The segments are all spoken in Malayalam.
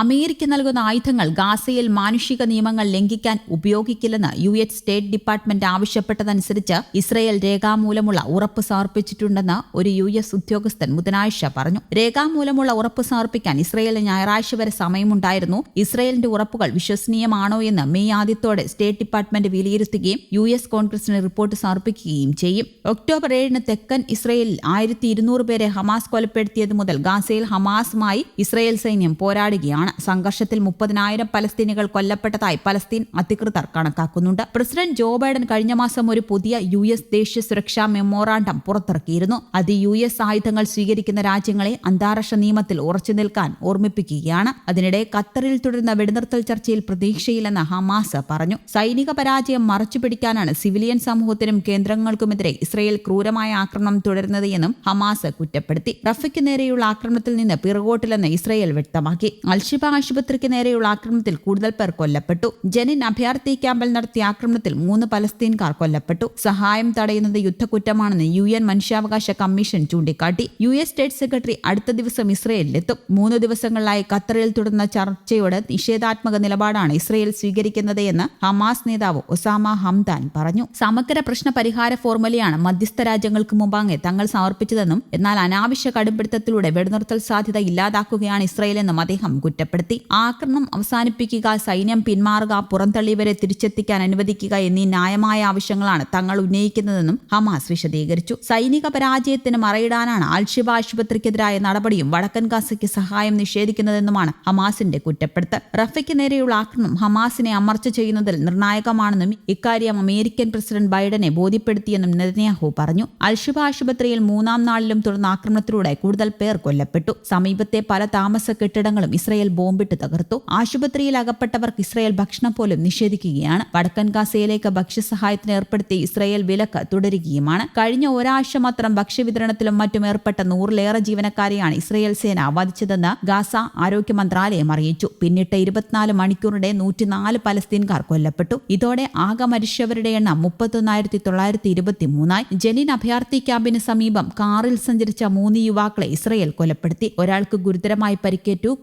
അമേരിക്ക നൽകുന്ന ആയുധങ്ങൾ ഗാസയിൽ മാനുഷിക നിയമങ്ങൾ ലംഘിക്കാൻ ഉപയോഗിക്കില്ലെന്ന് യു എസ് സ്റ്റേറ്റ് ഡിപ്പാർട്ട്മെന്റ് ആവശ്യപ്പെട്ടതനുസരിച്ച് ഇസ്രയേൽ രേഖാമൂലമുള്ള ഉറപ്പ് സമർപ്പിച്ചിട്ടുണ്ടെന്ന് ഒരു യു എസ് ഉദ്യോഗസ്ഥൻ ബുധനാഴ്ച പറഞ്ഞു. രേഖാമൂലമുള്ള ഉറപ്പ് സമർപ്പിക്കാൻ ഇസ്രയേലിന് ഞായറാഴ്ച വരെ സമയമുണ്ടായിരുന്നു. ഇസ്രയേലിന്റെ ഉറപ്പുകൾ വിശ്വസനീയമാണോ എന്ന് മെയ് ആദ്യത്തോടെ സ്റ്റേറ്റ് ഡിപ്പാർട്ട്മെന്റ് വിലയിരുത്തുകയും യു എസ് കോൺഗ്രസിന് റിപ്പോർട്ട് സമർപ്പിക്കുകയും ചെയ്യും. ഒക്ടോബർ ഏഴിന് തെക്കൻ ഇസ്രയേലിൽ ആയിരത്തി ഇരുന്നൂറ് പേരെ ഹമാസ് കൊലപ്പെടുത്തിയത് മുതൽ ഗാസയിൽ ഹമാസുമായി ഇസ്രയേൽ സൈന്യം പോരാടുകയാണ്. സംഘർഷത്തിൽ മുപ്പതിനായിരം പലസ്തീനികൾ കൊല്ലപ്പെട്ടതായി പലസ്തീൻ അധികൃതർ കണക്കാക്കുന്നുണ്ട്. പ്രസിഡന്റ് ജോ ബൈഡൻ കഴിഞ്ഞ മാസം ഒരു പുതിയ യു എസ് ദേശീയ സുരക്ഷാ മെമ്മോറാണ്ടം പുറത്തിറക്കിയിരുന്നു. അത് യു എസ് ആയുധങ്ങൾ സ്വീകരിക്കുന്ന രാജ്യങ്ങളെ അന്താരാഷ്ട്ര നിയമത്തിൽ ഉറച്ചു നിൽക്കാൻ ഓർമ്മിപ്പിക്കുകയാണ്. അതിനിടെ ഖത്തറിൽ തുടരുന്ന വെടിനിർത്തൽ ചർച്ചയിൽ പ്രതീക്ഷയില്ലെന്ന് ഹമാസ് പറഞ്ഞു. സൈനിക പരാജയം മറച്ചുപിടിക്കാനാണ് സിവിലിയൻ സമൂഹത്തിനും കേന്ദ്രങ്ങൾക്കുമെതിരെ ഇസ്രയേൽ ക്രൂരമായ ആക്രമണം തുടരുന്നത് എന്നും ഹമാസ് കുറ്റപ്പെടുത്തി. റഫയ്ക്ക് നേരെയുള്ള ആക്രമണത്തിൽ നിന്ന് പിറകോട്ടില്ലെന്ന് ഇസ്രയേൽ വ്യക്തമാക്കി. അൽഷിബ ആശുപത്രിക്ക് നേരെയുള്ള ആക്രമണത്തിൽ കൂടുതൽ പേർ കൊല്ലപ്പെട്ടു. ജനിൻ അഭയാർത്ഥി ക്യാമ്പിൽ നടത്തിയ ആക്രമണത്തിൽ മൂന്ന് പലസ്തീൻകാർ കൊല്ലപ്പെട്ടു. സഹായം തടയുന്നത് യുദ്ധക്കുറ്റമാണെന്ന് യു എൻ മനുഷ്യാവകാശ കമ്മീഷൻ ചൂണ്ടിക്കാട്ടി. യു എസ് സ്റ്റേറ്റ് സെക്രട്ടറി അടുത്ത ദിവസം ഇസ്രയേലിലെത്തും. മൂന്ന് ദിവസങ്ങളിലായി ഖത്തറിൽ തുടർന്ന ചർച്ചയോട് നിഷേധാത്മക നിലപാടാണ് ഇസ്രയേൽ സ്വീകരിക്കുന്നത് എന്ന് ഹമാസ് നേതാവ് ഒസാമ ഹംദാൻ പറഞ്ഞു. സമഗ്ര പ്രശ്ന പരിഹാര ഫോർമുലയാണ് മധ്യസ്ഥ രാജ്യങ്ങൾക്ക് മുമ്പാകെ തങ്ങൾ സമർപ്പിച്ചതെന്നും എന്നാൽ അനാവശ്യ കടുംപിടുത്തത്തിലൂടെ വെടിനിർത്തൽ സാധ്യത ഇല്ലാതാക്കുകയാണ് ഇസ്രയേലെന്നും അദ്ദേഹം കുറ്റപ്പെടുത്തി. ആക്രമണം അവസാനിപ്പിക്കുക സൈന്യം പിന്മാറുക പുറന്തള്ളിയവരെ തിരിച്ചെത്തിക്കാൻ അനുവദിക്കുക എന്നീ ന്യായമായ ആവശ്യങ്ങളാണ് തങ്ങൾ ഉന്നയിക്കുന്നതെന്നും ഹമാസ് വിശദീകരിച്ചു. സൈനിക പരാജയത്തിന് മറയിടാനാണ് ആൽഷിബ ആശുപത്രിക്കെതിരായ നടപടിയും വടക്കൻ ഗാസയ്ക്ക് സഹായം നിഷേധിക്കുന്നതെന്നുമാണ് ഹമാസിന്റെ കുറ്റപ്പെടുത്തൽ. റഫയ്ക്ക് നേരെയുള്ള ആക്രമണം ഹമാസിനെ അമർച്ച ചെയ്യുന്നതിൽ നിർണായകമാണെന്നും ഇക്കാര്യം അമേരിക്കൻ പ്രസിഡന്റ് ബൈഡനെ ബോധ്യപ്പെടുത്തിയെന്നും നെതന്യാഹു പറഞ്ഞു. അൽഷിബ ആശുപത്രിയിൽ മൂന്നാം നാളിലും തുടർന്ന ആക്രമണത്തിലൂടെ കൂടുതൽ പേർ കൊല്ലപ്പെട്ടു. സമീപത്തെ പല താമസ കെട്ടിടങ്ങളും ഇസ്രയേൽ ബോംബിട്ട് തകർത്തു. ആശുപത്രിയിൽ അകപ്പെട്ടവർക്ക് ഇസ്രയേൽ ഭക്ഷണം പോലും നിഷേധിക്കുകയാണ്. വടക്കൻ ഗാസയിലേക്ക് ഭക്ഷ്യസഹായത്തിന് ഏർപ്പെടുത്തിയ ഇസ്രയേൽ വിലക്ക് തുടരുകയുമാണ്. കഴിഞ്ഞ ഒരാഴ്ച മാത്രം ഭക്ഷ്യവിതരണത്തിലും മറ്റും ഏർപ്പെട്ട നൂറിലേറെ ജീവനക്കാരെയാണ് ഇസ്രയേൽ സേന വധിച്ചതെന്ന് ഗാസ ആരോഗ്യ മന്ത്രാലയം അറിയിച്ചു. പിന്നിട്ട് ഇരുപത്തിനാല് മണിക്കൂറിടെ നൂറ്റിനാല് പലസ്തീൻകാർ കൊല്ലപ്പെട്ടു. ഇതോടെ ആകെ മരിച്ചവരുടെ എണ്ണം മുപ്പത്തൊന്നായിരത്തി തൊള്ളായിരത്തി ഇരുപത്തി മൂന്നായി ജനിൻ അഭയാർത്ഥി ക്യാമ്പിന് സമീപം കാറിൽ സഞ്ചരിച്ച മൂന്ന് യുവാക്കളെ ഇസ്രയേൽ കൊലപ്പെടുത്തി. ഒരാൾക്ക് ഗുരുതരമായി പരിക്കേറ്റു.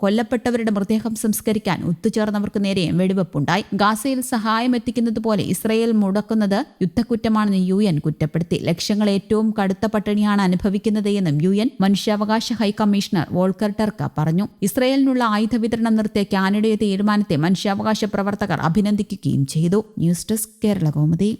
കൊല്ലപ്പെട്ടവരുടെ മൃതദേഹം സംസ്കരിക്കാൻ ഒത്തുചേർന്നവർക്ക് നേരെയും വെടിവെപ്പുണ്ടായി. ഗാസയിൽ സഹായം എത്തിക്കുന്നത് പോലെ ഇസ്രയേൽ മുടക്കുന്നത് യുദ്ധക്കുറ്റമാണെന്ന് യു എൻ കുറ്റപ്പെടുത്തി. ലക്ഷ്യങ്ങൾ ഏറ്റവും കടുത്ത പട്ടിണിയാണ് അനുഭവിക്കുന്നത് എന്നും യു എൻ മനുഷ്യാവകാശ ഹൈക്കമ്മീഷണർ വോൾക്കർ ടർക്ക പറഞ്ഞു. ഇസ്രയേലിനുള്ള ആയുധ വിതരണം നിർത്തിയ കാനഡയുടെ തീരുമാനത്തെ മനുഷ്യാവകാശ പ്രവർത്തകർ അഭിനന്ദിക്കുകയും ചെയ്തു. News desk Kerala കോമതി